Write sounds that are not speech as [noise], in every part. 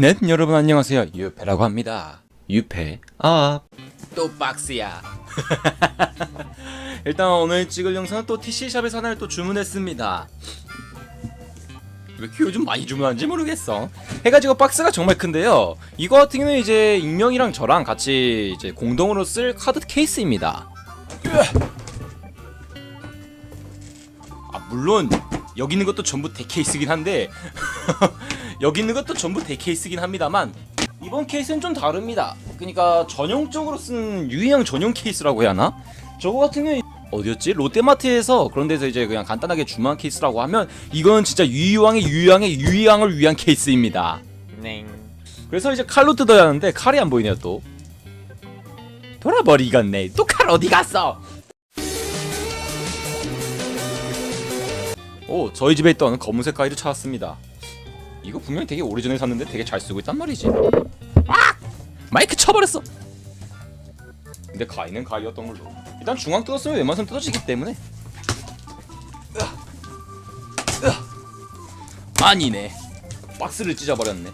네, 여러분 안녕하세요. 유페라고 합니다. 유페 아. 또 박스야. [laughs] 일단 오늘 찍을 영상은 또 TC샵에서 하나를 또 주문했습니다. 왜 이렇게 요즘 많이 주문하는지 모르겠어. 해가지고 박스가 정말 큰데요. 이거 같은 경우는 이제 익명이랑 저랑 같이 이제 공동으로 쓸 카드 케이스입니다. 아 물론 여기 있는 것도 전부 대 케이스긴 한데 [laughs] 여기 있는 것도 전부 대 케이스긴 합니다만 이번 케이스는 좀 다릅니다. 그러니까 전용적으로 쓴 유의형 전용 케이스라고 해야 하나? 저거 같은 경우 어디였지? 롯데마트에서 그런 데서 이제 그냥 간단하게 주문한 케이스라고 하면 이건 진짜 유의왕의 유의왕의 유의왕을 위한 케이스입니다. 네. 그래서 이제 칼로 뜯어야 하는데 칼이 안 보이네요 또. 돌아버리겠네. 또 칼 어디 갔어? 오, 저희 집에 있던 검은색 가위를 찾았습니다. 이거 분명히 되게 오래전에 샀는데 되게 잘 쓰고 있단 말이지. 아! 마이크 쳐버렸어. 근데 가위는 가위였던 걸로. 일단 중앙 뜯었으면 웬만하면 뜯어지기 때문에. 으아. 으아. 아니네. 박스를 찢어버렸네.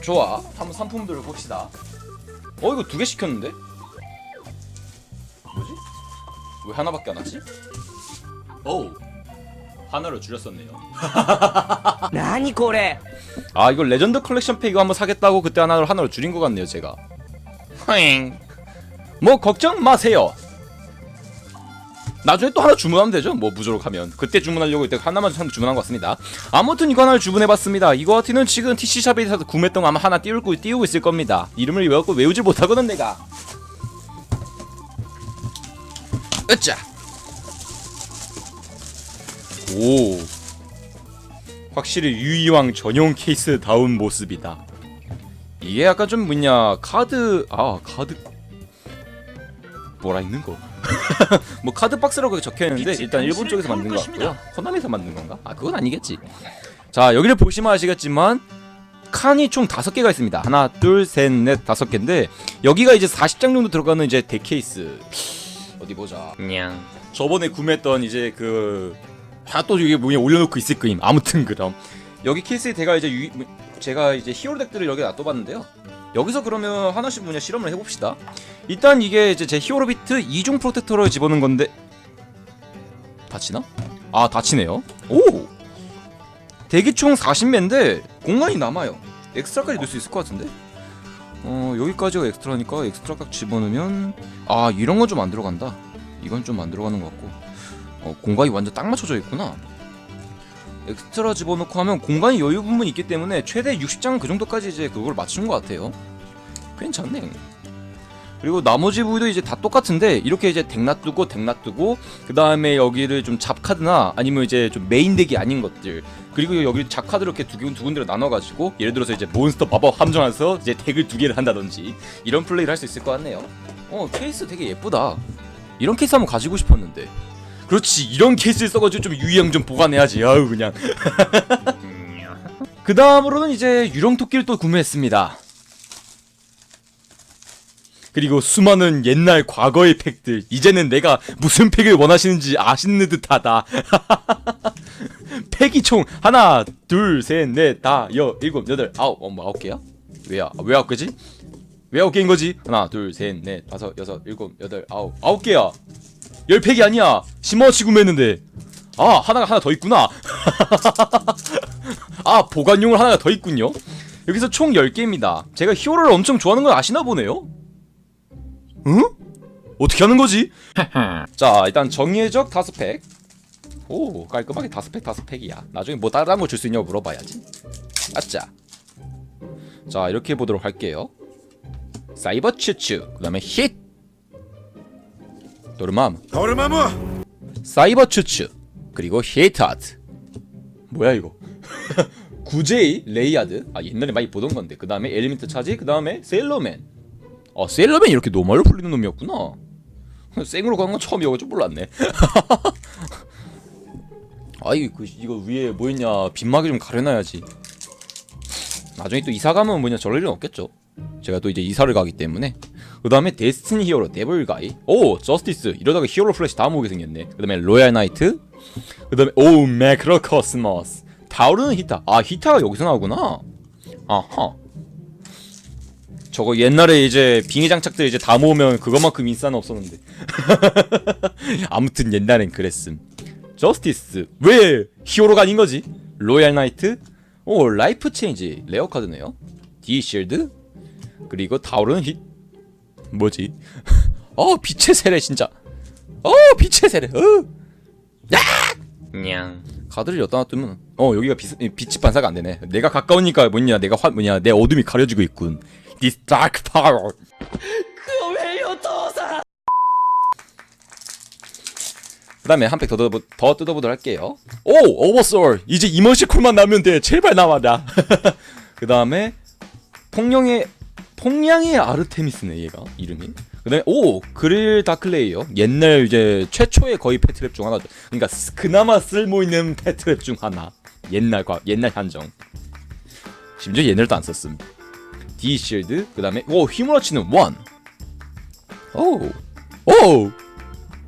좋아. 한번 상품들을 봅시다. 어 이거 두 개 시켰는데? 뭐지? 왜 하나밖에 안 하지? 오 하나로 줄였었네요. [laughs] 나니 고래. 아 이걸 레전드 컬렉션 팩 이거 한번 사겠다고 그때 하나로 하나로 줄인 것 같네요 제가. 허잉. 뭐 걱정 마세요. 나중에 또 하나 주문하면 되죠. 뭐 부족하면 그때 주문하려고 이때 하나만 주문한 것 같습니다. 아무튼 이거 하나를 주문해봤습니다. 이거 같은 지금 TC샵에서 구매했던 거 아마 하나 띄우고 띄우고 있을 겁니다. 이름을 외웠고 외우질 못하거든 내가. 으짜. 오. 확실히 유이왕 전용 케이스 다운 모습이다. 이게 약간 좀 뭐냐 카드 아 카드 뭐라 있는 거? [laughs] 뭐 카드 박스라고 적혀 있는데 일단 일본 쪽에서 만든 것 같고요. 코나미에서 만든 건가? 아 그건 아니겠지. 자 여기를 보시면 아시겠지만 칸이 총 다섯 개가 있습니다. 하나, 둘, 셋, 넷, 다섯 개인데 여기가 이제 40장 정도 들어가는 이제 덱 케이스. 어디 보자. 냥 저번에 구매했던 이제 그. 다 또 이게 뭐냐 올려놓고 있을 거임. 아무튼 그럼 여기 케이스에 제가 이제 유, 제가 이제 히어로 덱들을 여기 놔둬봤는데요. 여기서 그러면 하나씩 뭐냐 실험을 해봅시다. 일단 이게 이제 제 히어로 비트 이중 프로텍터를 집어넣은 건데 다치나? 아 다치네요. 오 대기 총 40매인데 공간이 남아요. 엑스트라까지 넣을 수 있을 것 같은데. 어 여기까지가 엑스트라니까 엑스트라 각 집어넣으면 아 이런 건 좀 안 들어간다. 이건 좀 안 들어가는 것 같고. 어, 공간이 완전 딱 맞춰져 있구나. 엑스트라 집어넣고 하면 공간이 여유 부분이 있기 때문에 최대 60장 그 정도까지 이제 그걸 맞추는 것 같아요. 괜찮네. 그리고 나머지 부위도 이제 다 똑같은데 이렇게 이제 덱 놔두고 덱 놔두고 그 다음에 여기를 좀 잡카드나 아니면 이제 좀 메인 덱이 아닌 것들 그리고 여기 잡카드를 이렇게 두, 군- 두 군데로 나눠가지고 예를 들어서 이제 몬스터 마법 함정해서 이제 덱을 두 개를 한다든지 이런 플레이를 할 수 있을 것 같네요. 어 케이스 되게 예쁘다. 이런 케이스 한번 가지고 싶었는데. 그렇지 이런 케이스를 써가지고 좀 유의양 좀 보관해야지. 아우 그냥. [laughs] 그 다음으로는 이제 유령 토끼를 또 구매했습니다. 그리고 수많은 옛날 과거의 팩들. 이제는 내가 무슨 팩을 원하시는지 아시는 듯하다. [laughs] 팩이 총 하나 둘셋넷다여 일곱 여덟 아홉. 어, 뭐 아홉 개야? 왜야? 아, 왜 아홉 개지? 왜 아홉 개인 거지? 하나 둘셋넷 다섯 여섯 일곱 여덟 아홉. 아홉 개야 열 팩이 아니야. 10만원치 구매했는데. 아, 하나가 하나 더 있구나. [laughs] 아, 보관용을 하나가 더 있군요. 여기서 총 10개입니다. 제가 히어로를 엄청 좋아하는 건 아시나 보네요? 응? 어떻게 하는 거지? [laughs] 자, 일단 정예적 다섯 팩. 오, 깔끔하게 다섯 팩 다섯 팩이야. 나중에 뭐 다른 거 줄 수 있냐고 물어봐야지. 아짜. 자, 이렇게 해보도록 할게요. 사이버 츄츄. 그 다음에 힛. 도르마무. 도르마무! 사이버 추츠 그리고 히트하트. 뭐야 이거? [laughs] 구제이 레이아드? 아 옛날에 많이 보던 건데. 그 다음에 엘리멘트 차지 그 다음에 세일러맨. 아 세일러맨 이렇게 노멀로 풀리는 놈이었구나. [laughs] 생으로 가는 건 처음이어가지고 몰랐네. [laughs] 아이 그 이거 위에 뭐였냐. 빗막이 좀 가려놔야지. 나중에 또 이사 가면 뭐냐. 저럴 일은 없겠죠. 제가 또 이제 이사를 가기 때문에 그 다음에 데스티니 히어로 데블가이 오 저스티스 이러다가 히어로 플래시 다 모으게 생겼네 그 다음에 로얄 나이트 그 다음에 오 매크로 코스모스 타오르는 히타. 아 히타가 여기서 나오구나. 아하. 저거 옛날에 이제 빙의 장착들 이제 다 모으면 그것만큼 인싸는 없었는데. [laughs] 아무튼 옛날엔 그랬음. 저스티스 왜 히어로가 아닌 거지? 로얄 나이트, 오 라이프 체인지 레어 카드네요. D 쉴드 그리고 타오르는 힛 뭐지? [laughs] 어 빛의 세례 진짜. 어 빛의 세례. 어. 야! 냥. 가드를 여다 놔두면 어 여기가 빛, 빛이 반사가 안 되네. 내가 가까우니까 뭐냐 내가 화 뭐냐 내 어둠이 가려지고 있군. This dark power. 그왜요 도사? 그다음에 한 팩 더 더 뜯어보도록 할게요. 오 오버솔 이제 이머시쿨만 나면 돼. 제발 나와라. [laughs] 그다음에 통영의 폭량의 아르테미스네 얘가 이름이. 그다음에 오 그릴 다클레이어 옛날 이제 최초의 거의 패트랩 중 하나죠. 그러니까 스- 그나마 쓸모 있는 패트랩 중 하나. 옛날 과 옛날 한정. 심지어 옛날도 안 썼음. D 실드 그다음에 오 휘몰아치는 원. 오 오.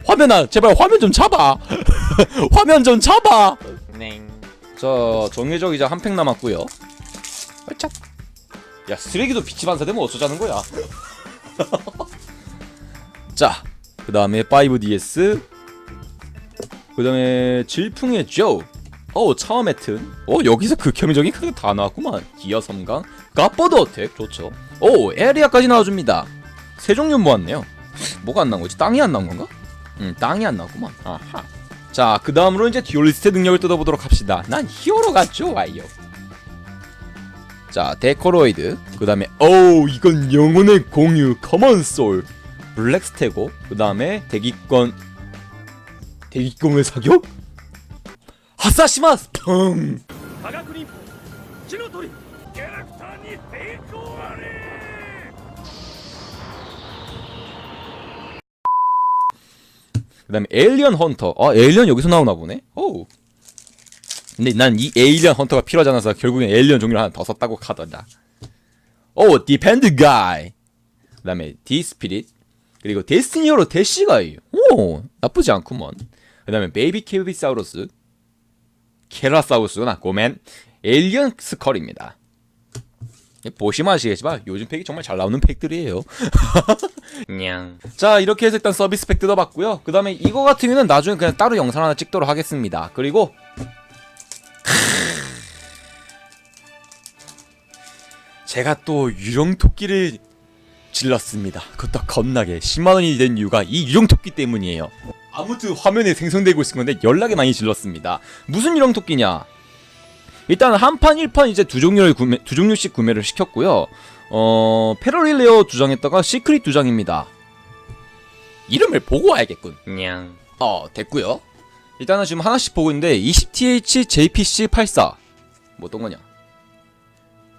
화면아 제발 화면 좀 잡아 [laughs] 화면 좀 잡아 자 정해적 이제 한 팩 남았고요 야 쓰레기도 빛이 반사되면 어쩌자는 거야 [laughs] 자 그 다음에 5DS 그 다음에 질풍의 조 어, 차와 매튼. 어, 여기서 극혐적인 카드 다 나왔구만. 기어 섬광, 가버드 어택, 좋죠. 오, 에리아까지 나와줍니다. 세 종류 모았네요. 뭐가 안 나온 거지? 땅이 안 나온 건가? 음, 땅이 안 나왔구만. 아하. 자, 그 다음으로 이제 듀얼리스트 능력을 뜯어보도록 합시다. 난 히어로가 좋아요. 자 데코로이드. 그 다음에 어우 이건 영혼의 공유. 커먼솔 블랙스테고. 그 다음에 대기권. 대기권의 사격? 하사시마스! 펑! 그 다음에 에일리언 헌터 아 에일리언 여기서 나오나 보네? 오. 근데 난 이 에일리언 헌터가 필요하지 않아서 결국엔 에일리언 종류를 하나 더 썼다고 하더라. 오, 디펜드 가이. 그 다음에 디스피릿. 그리고 데스티니어로 대시가이. 오, 나쁘지 않구먼. 그 다음에 베이비 케비사우루스. 케라사우스구나. 고맨. 에일리언 스컬입니다. 보시면 아시겠지만 요즘 팩이 정말 잘 나오는 팩들이에요. [laughs] 냥. 자 이렇게 해서 일단 서비스 팩 뜯어봤고요. 그 다음에 이거 같은 경우는 나중에 그냥 따로 영상 하나 찍도록 하겠습니다. 그리고 제가 또 유령토끼를 질렀습니다. 그것도 겁나게 10만원이 된 이유가 이 유령토끼 때문이에요. 아무튼 화면에 생성되고 있을 건데 연락이 많이 질렀습니다. 무슨 유령토끼냐? 일단 한 판 1판 이제 두 종류를 구매 두 종류씩 구매를 시켰고요. 어 패러릴레어 두 장에다가 시크릿 두 장입니다. 이름을 보고 와야겠군. 냥. 어 됐고요. 일단은 지금 하나씩 보고 있는데 20th JPC 84 뭐 어떤 거냐?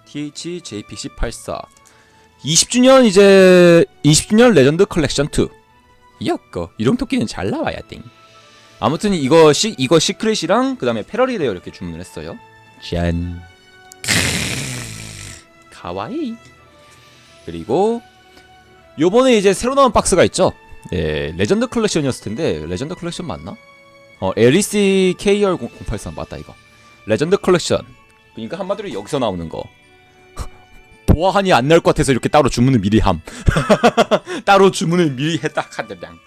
TH JPC 84 20주년 이제 20주년 레전드 컬렉션 2 이었거 이런 토끼는 잘 나와야 땡. 아무튼 이거 시 이거 시크릿이랑 그다음에 패러리 레어 이렇게 주문을 했어요. 짠. [laughs] 가와이. 그리고 요번에 이제 새로 나온 박스가 있죠. 예, 레전드 컬렉션이었을 텐데 레전드 컬렉션 맞나? 어, LEC KR083 맞다 이거. 레전드 컬렉션. 그러니까 한마디로 여기서 나오는 거. [laughs] 보아하니 안 나올 것 같아서 이렇게 따로 주문을 미리 함. [laughs] 따로 주문을 미리 했다 하더량.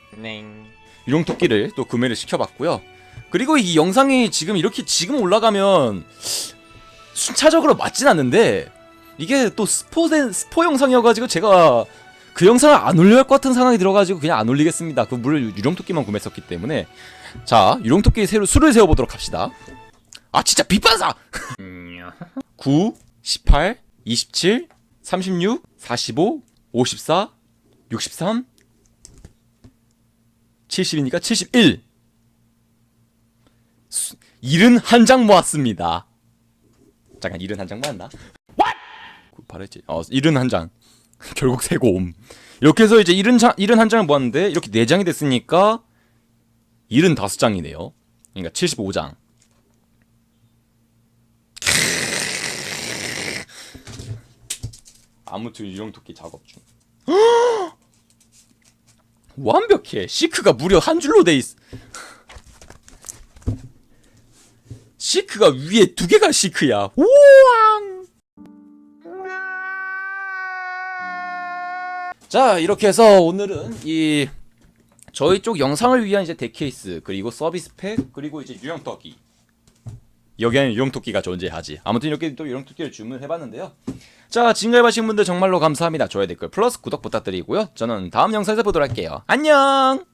유령 토끼를 또 구매를 시켜봤고요. 그리고 이 영상이 지금 이렇게 지금 올라가면 순차적으로 맞진 않는데 이게 또 스포된 스포 영상이어가지고 제가 그 영상을 안 올려야 할 것 같은 상황이 들어가지고 그냥 안 올리겠습니다. 그 물을 유령토끼만 구매했었기 때문에 자 유령토끼 새로 수를 세워보도록 합시다. 아 진짜 빗반사! 9, 18, 27, 36, 45, 54, 63, 70이니까 71. 71장 모았습니다. 잠깐 71장 모았나? What? 바랬지. 어, 71장. [laughs] 결국 세고 옴. 이렇게 해서 이제 70장 71장을 모았는데 이렇게 4장이 됐으니까 75장이네요. 그러니까 75장. [laughs] 아무튼 유령토끼 작업 중. [gasps] 완벽해. 시크가 무려 한 줄로 돼 있어. 시크 [laughs] 시크가 위에 두 개가 시크야. 우왕. 자 이렇게 해서 오늘은 이 저희 쪽 영상을 위한 이제 덱케이스 그리고 서비스 팩 그리고 이제 유형 토끼. 여기에는 유형 토끼가 존재하지. 아무튼 이렇게 또 유형 토끼를 주문해봤는데요. 자 지금까지 봐주신 분들 정말로 감사합니다. 좋아요 댓글 플러스 구독 부탁드리고요. 저는 다음 영상에서 보도록 할게요. 안녕